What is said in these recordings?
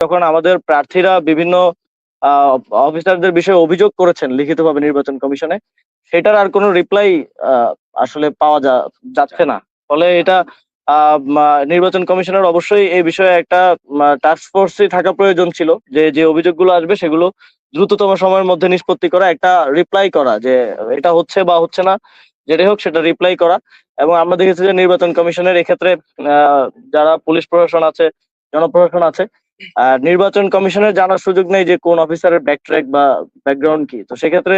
যখন আমাদের প্রার্থীরা বিভিন্ন অফিসারদের বিষয়ে অভিযোগ করেছেন লিখিতভাবে নির্বাচন কমিশনে। সেটার আর কোনো রিপ্লাই আসলে পাওয়া যাচ্ছে না। ফলে এটা নির্বাচন কমিশনের অবশ্যই এই বিষয়ে একটা টাস্ক ফোর্সই থাকা প্রয়োজন ছিল যে যে অভিযোগগুলো আসবে সেগুলো দ্রুততম সময়ের মধ্যে নিষ্পত্তি করা, একটা রিপ্লাই করা যে, এটা হচ্ছে বা হচ্ছে না, যেটাই হোক সেটা রিপ্লাই করা। এবং আমরা দেখেছি যে নির্বাচন কমিশনের এক্ষেত্রে যারা পুলিশ প্রশাসন আছে, জনপ্রশাসন আছে আর নির্বাচন কমিশনের জানার সুযোগ নেই যে কোন অফিসারের ব্যাকট্র্যাক বা ব্যাকগ্রাউন্ড কি। তো সেক্ষেত্রে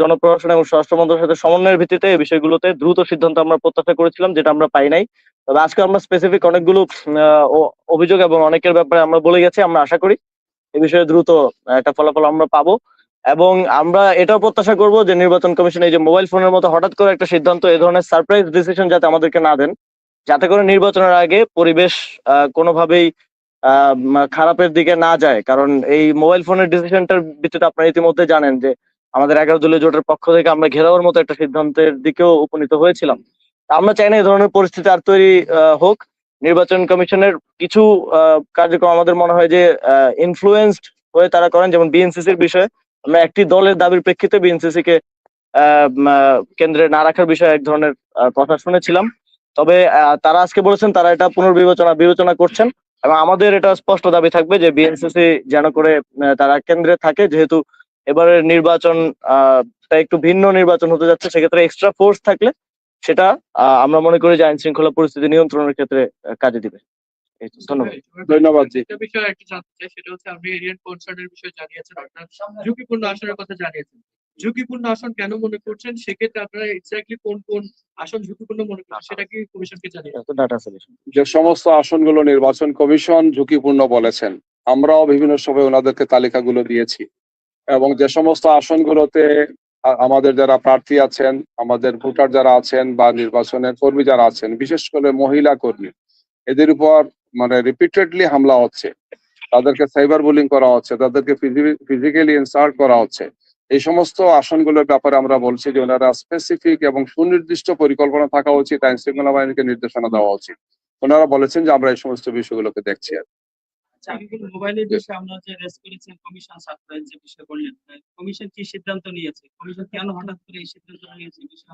জনপ্রশাসন এবং স্বরাষ্ট্র মন্ত্রকের সাথে সমন্বয়ের ভিত্তিতে এই বিষয়গুলোতে দ্রুত সিদ্ধান্ত আমরা প্রত্যাশা করেছিলাম, যেটা আমরা পাই নাই। তবে আজকে আমরা স্পেসিফিক অনেকগুলো অভিযোগ এবং অনেকের ব্যাপারে আমরা বলে গেছি, আমরা আশা করি এ বিষয়ে দ্রুত একটা ফলাফল আমরা পাবো। এবং আমরা এটাও প্রত্যাশা করব যে নির্বাচন কমিশন এই যে মোবাইল ফোনের মতো হঠাৎ করে একটা সিদ্ধান্ত এই ধরনের সারপ্রাইজ ডিসিশন যাতে আমাদেরকে না দেন। যাতে করে নির্বাচনের আগে পরিবেশ কোনোভাবেই খারাপের দিকে না যায়। কারণ এই মোবাইল ফোনের ডিসিশনটার ভিত্তিতে আপনারা ইতিমধ্যে জানেন যে, আমাদের এগারো দলীয় জোটের পক্ষ থেকে আমরা ঘেরাওয়ার মতো একটা সিদ্ধান্তের দিকেও উপনীত হয়েছিলাম। আমরা চাই না এই ধরনের পরিস্থিতি আর তৈরি হোক। নির্বাচন কমিশনের কিছু কার্যক্রম আমাদের মনে হয় যে ইনফ্লুয়েন্সড হয়ে তারা করেন, যেমন বিএনসিসির বিষয়ে। আমরা একটি দলের দাবির প্রেক্ষিতে বিএনসিসি কে কেন্দ্রে না রাখার বিষয়ে এক ধরনের কথা শুনেছিলাম। তবে তারা আজকে বলেছেন তারা এটা পুনর্বিবেচনা, বিবেচনা করছেন। এবং আমাদের এটা স্পষ্ট দাবি থাকবে যে বিএনসিসি যেন করে তারা কেন্দ্রে থাকে যেহেতু এবারের নির্বাচন একটু ভিন্ন নির্বাচন হতে যাচ্ছে সেক্ষেত্রে এক্সট্রা ফোর্স থাকলে সেটা আহ, আমরা মনে করি যে আইন শৃঙ্খলা পরিস্থিতি নিয়ন্ত্রণের ক্ষেত্রে কাজে দিবে। ধন্যবাদ। ধন্যবাদ জি। একটা বিষয় একটু জানতে চাই সেটা হচ্ছে আপনি এরিয়ান কনসার্নের বিষয়ে জানিয়েছেন আপনার ঝুঁকিপূর্ণ আসনের কথা জানিয়েছেন। ঝুঁকিপূর্ণ আসন কেন মনে করছেন? সেক্ষেত্রে আপনারা এক্স্যাক্টলি কোন কোন আসন ঝুঁকিপূর্ণ মনে করছেন সেটা কি কমিশনকে জানিয়ে ডাটা সলিউশন যে সমস্ত আসনগুলো নির্বাচন কমিশন ঝুঁকিপূর্ণ বলেছেন আমরাও বিভিন্ন সময় ওনাদেরকে তালিকাগুলো দিয়েছি। এবং যে সমস্ত আসনগুলোতে আমাদের যারা প্রার্থী আছেন আমাদের ভোটার যারা আছেন বা নির্বাচনের কর্মী যারা আছেন বিশেষ করে মহিলা কর্মী এদের উপর মানে রিপিটেডলি হামলা হচ্ছে। তাদেরকে সাইবার বুলিং করা হচ্ছে তাদেরকে ফিজিক্যালি ইনসাল্ট করা হচ্ছে। এই সমস্ত আসনগুলোর ব্যাপারে আমরা বলছি যে ওনারা স্পেসিফিক এবং সুনির্দিষ্ট পরিকল্পনা থাকা উচিত, আইন শৃঙ্খলা বাহিনীকে নির্দেশনা দেওয়া উচিত। ওনারা বলেছেন যে আমরা এই সমস্ত বিষয়গুলোকে দেখছি আর আচ্ছা মোবাইলের বিষয়ে আমরা যে রেস করেছেন কমিশন সারপ্রাইজ যে বিষয় বললেন কমিশন কি সিদ্ধান্ত নিয়েছে? কমিশন কেন হঠাৎ করে এই সিদ্ধান্ত নিয়েছে? বিষয়ে